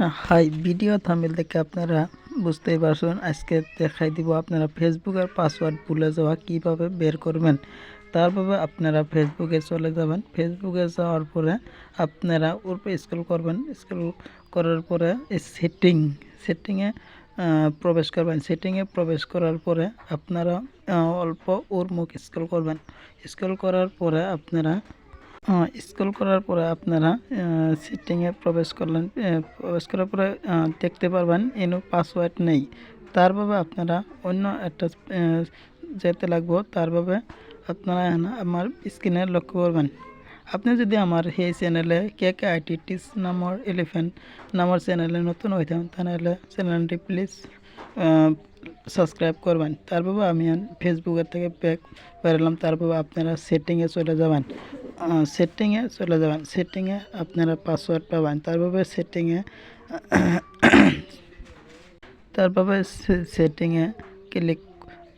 High, video থামিল দেখে আপনারা বুঝতেই পারছেন, আজকে দেখাই দিব আপনারা ফেসবুকের পাসওয়ার্ড ভুলে যাওয়া কীভাবে বের করবেন। তারপরে আপনারা ফেসবুকে চলে যাবেন। ফেসবুকে যাওয়ার পরে আপনারা উপরে স্ক্রল করবেন। স্ক্রল করার পরে সেটিং সেটিংয়ে প্রবেশ করবেন। সেটিংয়ে প্রবেশ করার পরে আপনারা অল্প ওর মুখ স্ক্রল করবেন। স্ক্রল করার পরে আপনারা স্ক্রল করার পরে আপনারা সিটিংয়ে প্রবেশ করলেন প্রবেশ করার পরে দেখতে পারবেন এনো পাসওয়ার্ড নেই। তারভাবে আপনারা অন্য একটা যেতে লাগবো তারভাবে আপনারা আমার স্ক্রিনে লক্ষ্য করবেন। আপনি যদি আমার সেই চ্যানেলে কে কে আইটি টিস নামৰ এলিফেন্ট নামৰ চ্যানেলে নতুন হয়ে থাকেন, তাহলে চ্যানেলটি প্লিজ সাবস্ক্রাইব করবেন। তারপরে আমি ফেসবুকের থেকে ব্যাক বেরোলাম তারপরে আপনারা সেটিংয়ে চলে যাবেন। সেটিংয়ে চলে যাবেন সেটিংয়ে আপনারা পাসওয়ার্ড পাবেন তারপরে সেটিংয়ে তারপরে সেটিংয়ে ক্লিক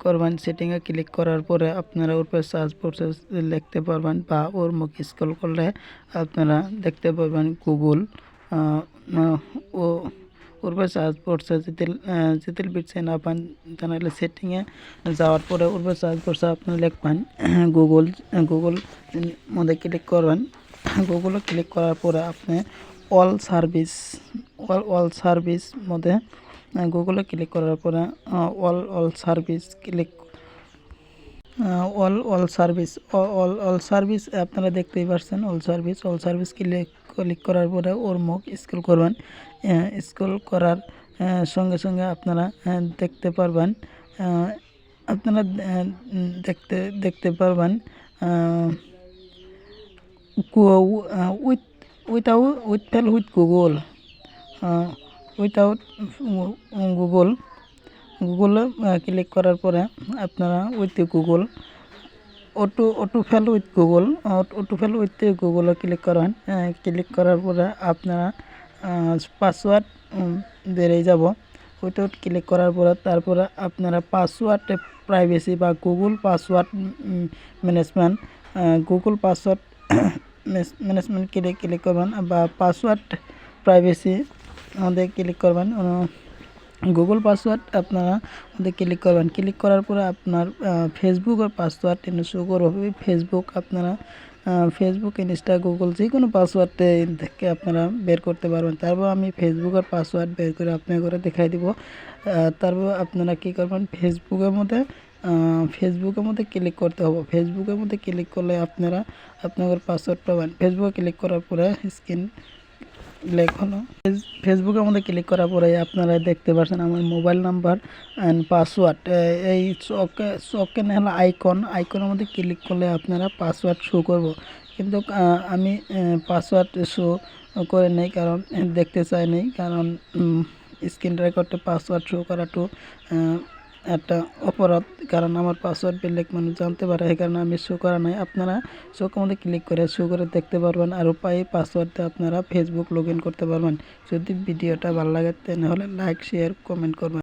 করবেন সেটিংয়ে ক্লিক করার পরে আপনারা ওর পরে সার্চ প্রসেস লিখতে পারবেন বা ওর মুখ স্ক্রল করলে আপনারা দেখতে পারবেন গুগল ও পরে সার্চ করছে, যেতে যেতে বিটছে না পান, তাহলে সেটিংয়ে যাওয়ার পরে পরে সার্চ করছে, আপনি লিখবেন গুগল গুগল মধ্যে ক্লিক করবেন। গুগলে ক্লিক করার পরে আপনি all service all all service মধ্যে গুগলে ক্লিক করার পরে all all service click all all service all all service আপনারা দেখতেই পাচ্ছেন all service all service click click করার পরে ওর মুখ স্ক্রল করবেন। স্ক্রল করার সঙ্গে সঙ্গে আপনারা দেখতে পারবেন আপনারা দেখতে দেখতে পারবেন with without with fill with Google without Google গুগলে ক্লিক করার পরে আপনারা with Google auto auto fill with Google auto fill with গুগলে ক্লিক করেন ক্লিক করার পরে আপনারা পাসওয়ার্ড বেরিয়ে যাব। ওইটাও ক্লিক করার পরে তারপরে আপনারা পাসওয়ার্ড প্রাইভেসি বা Google password management Google password management click click করবেন বা পাসওয়ার্ড প্রাইভেসি আমাদের ক্লিক করবেন গুগল পাসওয়ার্ড আপনারা ওদের ক্লিক করবেন। ক্লিক করার পরে আপনার ফেসবুকের পাসওয়ার্ড শো করবে। ফেসবুক আপনারা ফেসবুক ইনস্টা গুগল যে কোনো পাসওয়ার্ড থেকে আপনারা বের করতে পারবেন। তারপর আমি ফেসবুকের পাসওয়ার্ড বের করে আপনার দেখাই দিব। তারপর আপনারা কী করবেন? ফেসবুকের মধ্যে ফেসবুকের মধ্যে ক্লিক করতে হবে। ফেসবুকের মধ্যে ক্লিক করলে আপনারা আপনাদের পাসওয়ার্ড পাবেন। ফেসবুকে ক্লিক করার পরে স্ক্রিন ব্ল্যাক হলো। ফেস- ফেসবুকের মধ্যে ক্লিক করার পরে আপনারা দেখতে পাচ্ছেন আমার মোবাইল নাম্বার অ্যান্ড পাসওয়ার্ড এই চকে চকে হলো আইকন আইকনের মধ্যে ক্লিক করলে আপনারা পাসওয়ার্ড শো করব। কিন্তু আমি পাসওয়ার্ড শো করে নেই কারণ, দেখতে চাই নেই কারণ স্ক্রিন রেকর্ডে পাসওয়ার্ড শো করাটো একটা অপরাধ, কারণ আমার পাসওয়ার্ড বেলেগ মানুষ জানতে পারে, এই কারণে আমি শো করা নাই। আপনারা শো মধ্যে ক্লিক করে শো করে দেখতে পারবেন, আর উপায় পাসওয়ার্ডে আপনারা ফেসবুক লগ করতে পারবেন। যদি ভিডিওটা ভালো লাগে, তাহলে লাইক শেয়ার কমেন্ট করবেন।